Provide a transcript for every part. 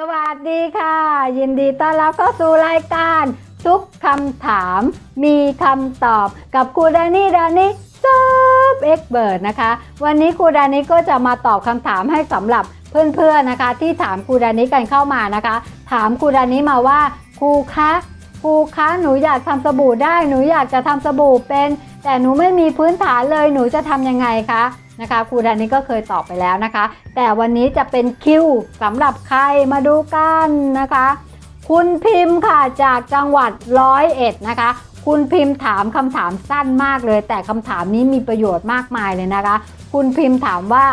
สวัสดีค่ะ ยินดีต้อนรับเข้าสู่รายการ ทุกคำถามมีคำตอบกับครูดานี่ดานี่ซูปเอ็กเบิร์ดนะคะ วันนี้ครูดานี่ก็จะมาตอบคำถามให้สำหรับเพื่อนๆนะคะ ที่ถามครูดานี่กันเข้ามานะคะ ถามครูดานี่มาว่าครูคะครูคะหนูอยากทำสบู่ได้หนูอยากจะทำสบู่เป็น แต่หนูไม่มีพื้นฐานเลยหนูจะทำยังไงคะ นะคะครูดานี่ก็เคยตอบไปแล้วนะคะ แต่วันนี้จะเป็นคิวสำหรับใครมาดูกันนะคะ คุณพิมพ์ค่ะจากจังหวัดร้อยเอ็ดนะคะ คุณพิมพ์ถามคำถามสั้นมากเลย แต่คำถามนี้มีประโยชน์มากมายเลยนะคะ คุณพิมพ์ถามว่า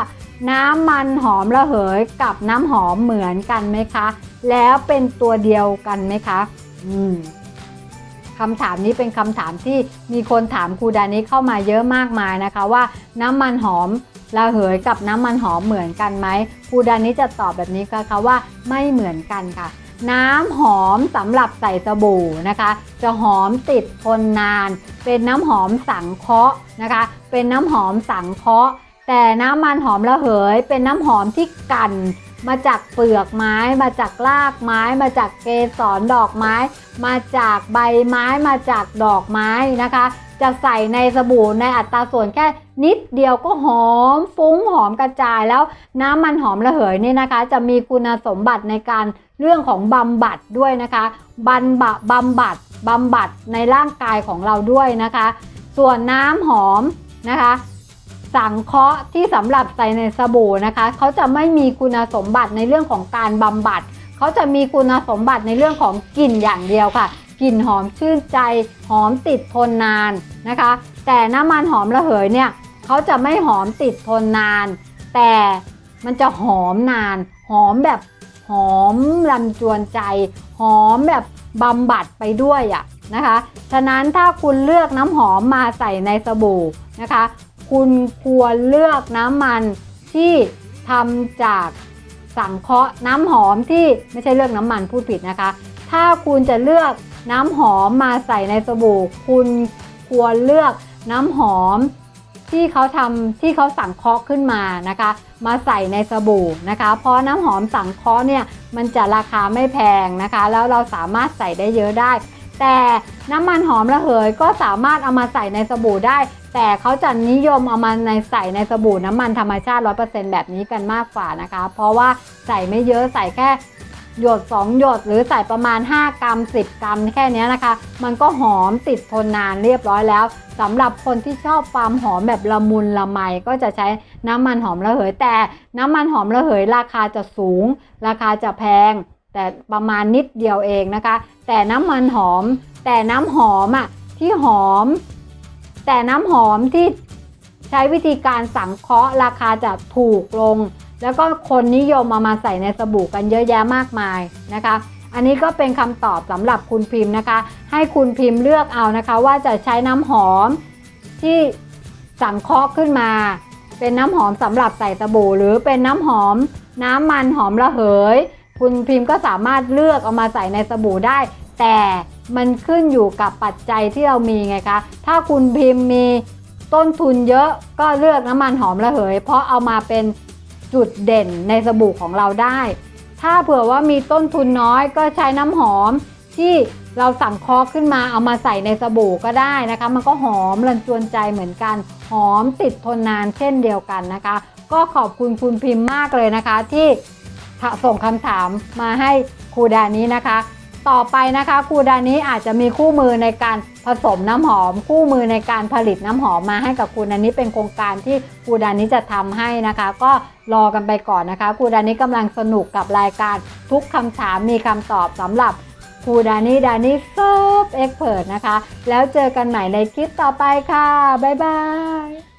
น้ำมันหอมระเหยกับน้ำหอมเหมือนกันไหมคะ แล้วเป็นตัวเดียวกันไหมคะ อืม คำถามนี้เป็นคำถามที่มีคนถามครูดานิเข้ามาเยอะมากมายนะคะว่าน้ำมันหอมระเหยกับน้ำมันหอมเหมือนกันไหมครูดานิจะตอบแบบนี้ค่ะว่าไม่เหมือนกันค่ะ น้ำหอมสำหรับใส่สบู่นะคะ จะหอมติดทนนาน เป็นน้ำหอมสังเคราะห์นะคะ เป็นน้ำหอมสังเคราะห์แต่น้ำมันหอมระเหย เป็นน้ำหอมที่กัน มาจากเปลือกไม้ มาจากรากไม้ มาจากเกสรดอกไม้ มาจากใบไม้ มาจากดอกไม้นะคะ จะใส่ในสบู่ในอัตราส่วนแค่นิดเดียวก็หอมฟุ้งหอมกระจายแล้วน้ำมันหอมระเหยนี่นะคะ จะมีคุณสมบัติในการเรื่องของบำบัดด้วยนะคะบันบะบำบัดบำบัดในร่างกายของเราด้วยนะคะ ส่วนน้ำหอมนะคะ สังเคราะห์ที่สำหรับใส่ในสบู่นะคะเขาจะไม่มีคุณสมบัติในเรื่องของการบำบัดเขาจะมีคุณสมบัติในเรื่องของกลิ่นอย่างเดียวค่ะกลิ่นหอมชื่นใจหอมติดทนนานนะคะ แต่น้ำมันหอมระเหยเนี่ยเขาจะไม่หอมติดทนนาน แต่มันจะหอมนาน หอมแบบหอมลำจวนใจ หอมแบบบำบัดไปด้วยอะนะคะ ฉะนั้นถ้าคุณเลือกน้ำหอมมาใส่ในสบู่นะคะ คุณควรเลือกน้ำมันที่ทำจากสังเคราะห์น้ำหอมที่ไม่ใช่เลือกน้ำมันพูดผิดนะคะ ถ้าคุณจะเลือกน้ำหอมมาใส่ในสบู่ คุณควรเลือกน้ำหอมที่เขาทำที่เขาสังเคราะห์ขึ้นมานะคะ มาใส่ในสบู่นะคะ เพราะน้ำหอมสังเคราะห์เนี่ยมันจะราคาไม่แพงนะคะ แล้วเราสามารถใส่ได้เยอะได้ แต่น้ำมันหอมระเหยก็สามารถเอามาใส่ในสบู่ได้ แต่เขาจะนิยมเอามาในใส่ในสบู่น้ำมันธรรมชาติ 100%แบบนี้กันมากกว่านะคะ เพราะว่าใส่ไม่เยอะใส่แค่หยด 2 หยดหรือใส่ประมาณ 5 กรัม 10 กรัมแค่นี้นะคะ มันก็หอมติดทนนานเรียบร้อยแล้วสำหรับคนที่ชอบความหอมแบบละมุนละไมก็จะใช้น้ำมันหอมระเหย แต่น้ำมันหอมระเหยราคาจะสูง ราคาจะแพง แต่ประมาณนิดเดียวเองนะคะ แต่น้ำมันหอม แต่น้ำหอมอะที่หอม แต่น้ำหอมที่ใช้วิธีการสังเคราะห์ราคาจะถูกลง แล้วก็คนนิยมเอามาใส่ในสบู่กันเยอะแยะมากมายนะคะ อันนี้ก็เป็นคำตอบสำหรับคุณพิมพ์นะคะ ให้คุณพิมพ์เลือกเอานะคะ ว่าจะใช้น้ำหอมที่สังเคราะห์ขึ้นมา เป็นน้ำหอมสำหรับใส่สบู่ หรือเป็นน้ำหอมน้ำมันหอมระเหย คุณพิมพ์ก็สามารถเลือกเอามาใส่ในสบู่ได้ แต่มันขึ้นอยู่กับปัจจัยที่เรามีไงคะ ถ้าคุณพิมพ์มีต้นทุนเยอะก็เลือกน้ำมันหอมระเหย เพราะเอามาเป็นจุดเด่นในสบู่ของเราได้ ถ้าเผื่อว่ามีต้นทุนน้อยก็ใช้น้ำหอมที่เราสั่งเคอขึ้นมาเอามาใส่ในสบู่ก็ได้นะคะ มันก็หอมรันจวนใจเหมือนกัน หอมติดทนนานเช่นเดียวกันนะคะ ก็ขอบคุณคุณพิมพ์มากเลยนะคะที่ ส่งคำถามมาให้ครูดานี้นะคะ ต่อไปนะคะครูดานี้อาจจะมีคู่มือในการผสมน้ำหอม คู่มือในการผลิตน้ำหอมมาให้กับครูดานี้เป็นโครงการที่ครูดานี้จะทำให้นะคะ ก็รอกันไปก่อนนะคะครูดานี้กำลังสนุกกับรายการทุกคำถามมีคำตอบสำหรับครูดานี้ดานี้ซบเอ็กเพรสนะคะ แล้วเจอกันใหม่ในคลิปต่อไปค่ะ บ๊ายบาย